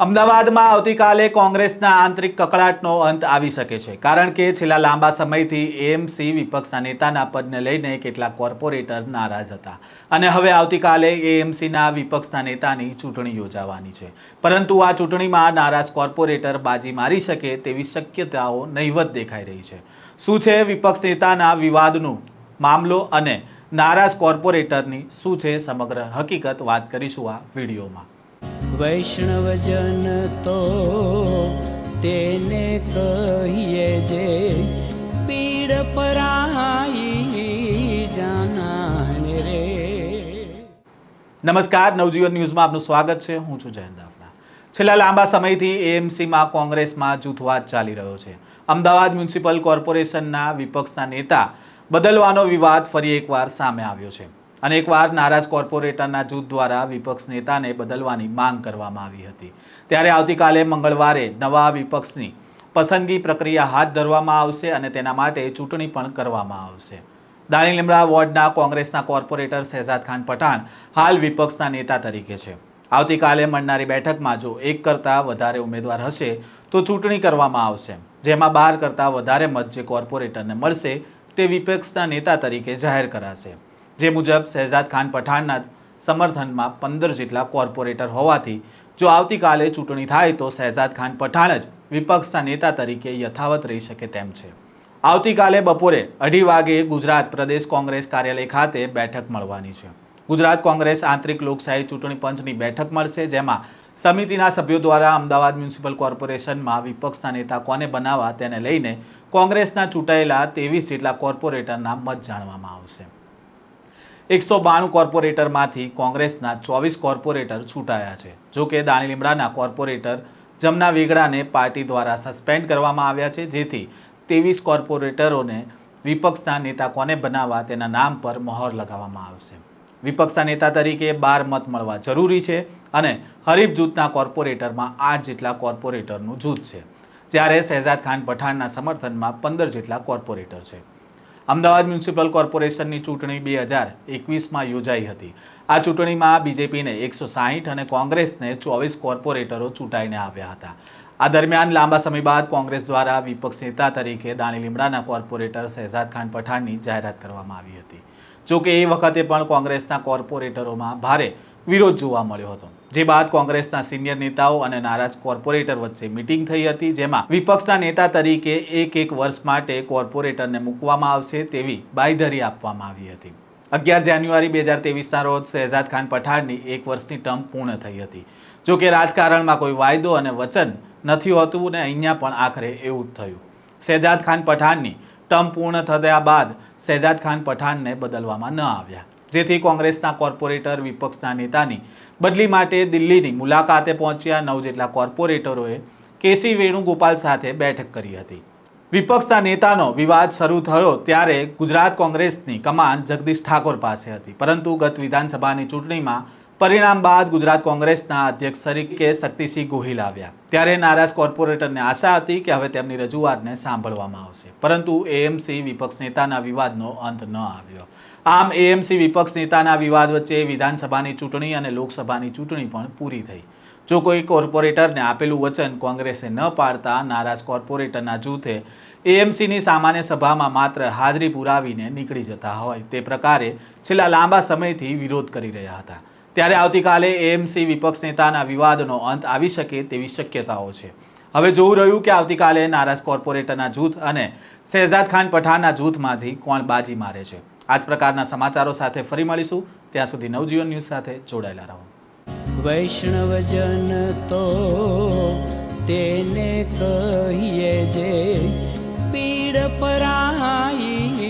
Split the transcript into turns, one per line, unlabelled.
અમદાવાદમાં આવતીકાલે કોંગ્રેસના આંતરિક કકળાટનો અંત આવી શકે છે. કારણ કે છેલ્લા લાંબા સમયથી એએમસી વિપક્ષના નેતાના પદને લઈને કેટલાક કોર્પોરેટર નારાજ હતા. અને હવે આવતીકાલે એએમસીના વિપક્ષના નેતાની ચૂંટણી યોજાવાની છે. પરંતુ આ ચૂંટણીમાં નારાજ કોર્પોરેટર બાજી મારી શકે તેવી શક્યતાઓ નહીવત દેખાઈ રહી છે. શું છે વિપક્ષ નેતાના વિવાદનું મામલો અને નારાજ કોર્પોરેટરની શું છે સમગ્ર હકીકત? વાત કરીશું આ વિડીયોમાં.
વૈષ્ણવજન તો તેને કહીએ જે પીડ પરાઈ જાનાને રે.
નમસ્કાર, નવજીવન ન્યૂઝમાં આપનું સ્વાગત છે. હું છું જયંત દાફડા. છેલ્લા લાંબા સમયથી એએમસીમાં કોંગ્રેસમાં જૂથવાદ ચાલી રહ્યો છે. અમદાવાદ મ્યુનિસિપલ કોર્પોરેશનના વિપક્ષના નેતા બદલવાનો વિવાદ ફરી એકવાર સામે આવ્યો છે. અને એકવાર નારાજ કોર્પોરેટરના જૂથ દ્વારા વિપક્ષ નેતાને બદલવાની માંગ કરવામાં આવી હતી. ત્યારે આવતીકાલે મંગળવારે નવા વિપક્ષની પસંદગી પ્રક્રિયા હાથ ધરવામાં આવશે અને તેના માટે ચૂંટણી પણ કરવામાં આવશે. દાણી લીમડા વોર્ડના કોંગ્રેસના કોર્પોરેટર શહેજાદ ખાન પઠાણ હાલ વિપક્ષના નેતા તરીકે છે. આવતીકાલે મળનારી બેઠકમાં જો એક કરતાં વધારે ઉમેદવાર હશે, તો ચૂંટણી કરવામાં આવશે. જેમાં બાર કરતાં વધારે મત જે કોર્પોરેટરને મળશે, તે વિપક્ષના નેતા તરીકે જાહેર કરાશે. જે મુજબ શહેજાદ ખાન પઠાણના સમર્થનમાં પંદર જેટલા કોર્પોરેટર હોવાથી જો આવતીકાલે ચૂંટણી થાય તો શહેજાદ ખાન પઠાણ જ વિપક્ષના નેતા તરીકે યથાવત રહી શકે તેમ છે. આવતીકાલે બપોરે અઢી વાગે ગુજરાત પ્રદેશ કોંગ્રેસ કાર્યાલય ખાતે બેઠક મળવાની છે. ગુજરાત કોંગ્રેસ આંતરિક લોકશાહી ચૂંટણી પંચની બેઠક મળશે, જેમાં સમિતિના સભ્યો દ્વારા અમદાવાદ મ્યુનિસિપલ કોર્પોરેશનમાં વિપક્ષના નેતા કોને બનાવવા તેને લઈને કોંગ્રેસના ચૂંટાયેલા ત્રેવીસ જેટલા કોર્પોરેટરના મત જાણવામાં આવશે. એકસો બાણું કોર્પોરેટરમાંથી કોંગ્રેસના ચોવીસ કોર્પોરેટર છૂટાયા છે. જોકે દાણી લીમડાના કોર્પોરેટર જમના વેગડાને પાર્ટી દ્વારા સસ્પેન્ડ કરવામાં આવ્યા છે, જેથી ત્રેવીસ કોર્પોરેટરોને વિપક્ષના નેતા કોને બનાવવા તેના નામ પર મહોર લગાવવામાં આવશે. વિપક્ષના નેતા તરીકે બાર મત મળવા જરૂરી છે અને હરીફ જૂથના કોર્પોરેટરમાં આઠ જેટલા કોર્પોરેટરનું જૂથ છે. જ્યારે શહેજાદ ખાન પઠાણના સમર્થનમાં પંદર જેટલા કોર્પોરેટર છે. અમદાવાદ મ્યુનિસિપલ કોર્પોરેશનની ચૂંટણી બે હજાર એકવીસમાં યોજાઈ હતી. આ ચૂંટણીમાં બીજેપીને એકસો સાહીઠ અને કોંગ્રેસને ચોવીસ કોર્પોરેટરો ચૂંટાઈને આવ્યા હતા. આ દરમિયાન લાંબા સમય બાદ કોંગ્રેસ દ્વારા વિપક્ષ નેતા તરીકે દાણી લીમડાના કોર્પોરેટર શહેજાદ ખાન પઠાણની જાહેરાત કરવામાં આવી હતી. જોકે એ વખતે પણ કોંગ્રેસના કોર્પોરેટરોમાં ભારે વિરોધ જોવા મળ્યો હતો. જે બાદ કોંગ્રેસના સિનિયર નેતાઓ અને નારાજ કોર્પોરેટર વચ્ચે મિટિંગ થઈ હતી, જેમાં વિપક્ષના નેતા તરીકે એક એક વર્ષ માટે કોર્પોરેટરને મૂકવામાં આવશે તેવી બાંયધરી આપવામાં આવી હતી. અગિયાર જાન્યુઆરી બે હજાર તેવીસના રોજ શહેજાદ ખાન પઠાણની એક વર્ષની ટર્મ પૂર્ણ થઈ હતી. જો કે રાજકારણમાં કોઈ વાયદો અને વચન નથી હોતું ને અહીંયા પણ આખરે એવું જ થયું. શહેજાદ ખાન પઠાણની ટર્મ પૂર્ણ થયા બાદ શહેજાદ ખાન પઠાણને બદલવામાં ન આવ્યા. જેથી કોંગ્રેસના કોર્પોરેટર વિપક્ષના નેતાની બદલી માટે દિલ્હીની મુલાકાતે પહોંચ્યા નવ જેટલા કોર્પોરેટરોએ કેસી વેણુગોપાલ સાથે બેઠક કરી હતી. વિપક્ષના નેતાનો વિવાદ શરૂ થયો ત્યારે ગુજરાત કોંગ્રેસની કમાન જગદીશ ઠાકોર પાસે હતી. પરંતુ ગત વિધાનસભાની ચૂંટણીમાં પરિણામ બાદ ગુજરાત કોંગ્રેસના અધ્યક્ષ તરીકે શક્તિસિંહ ગોહિલ આવ્યા. ત્યારે નારાજ કોર્પોરેટરને આશા હતી કે હવે તેમની રજૂઆતને સાંભળવામાં આવશે. પરંતુ એએમસી વિપક્ષ નેતાના વિવાદનો અંત ન આવ્યો. આમ એએમસી વિપક્ષ નેતાના વિવાદ વચ્ચે વિધાનસભાની ચૂંટણી અને લોકસભાની ચૂંટણી પણ પૂરી થઈ. જો કોઈ કોર્પોરેટરને આપેલું વચન કોંગ્રેસે ન પાડતા નારાજ કોર્પોરેટરના જૂથે એએમસીની સામાન્ય સભામાં માત્ર હાજરી પુરાવીને નીકળી જતા હોય તે પ્રકારે છેલ્લા લાંબા સમયથી વિરોધ કરી રહ્યા હતા. ત્યારે આવતીકાલે એએમસી વિપક્ષ નેતાના વિવાદનો અંત આવી શકે તેવી શક્યતાઓ છે. હવે જોવું રહ્યું કે આવતીકાલે નારાજ કોર્પોરેટરના જૂથ અને શહેજાદ ખાન પઠાણના જૂથમાંથી કોણ બાજી મારે છે. આ જ પ્રકારના સમાચારો સાથે ફરી મળીશું. ત્યાં સુધી નવજીવન ન્યૂઝ સાથે જોડાયેલા રહો.
વૈષ્ણવજન તો તેને કહીએ જે પીડ પરાઈ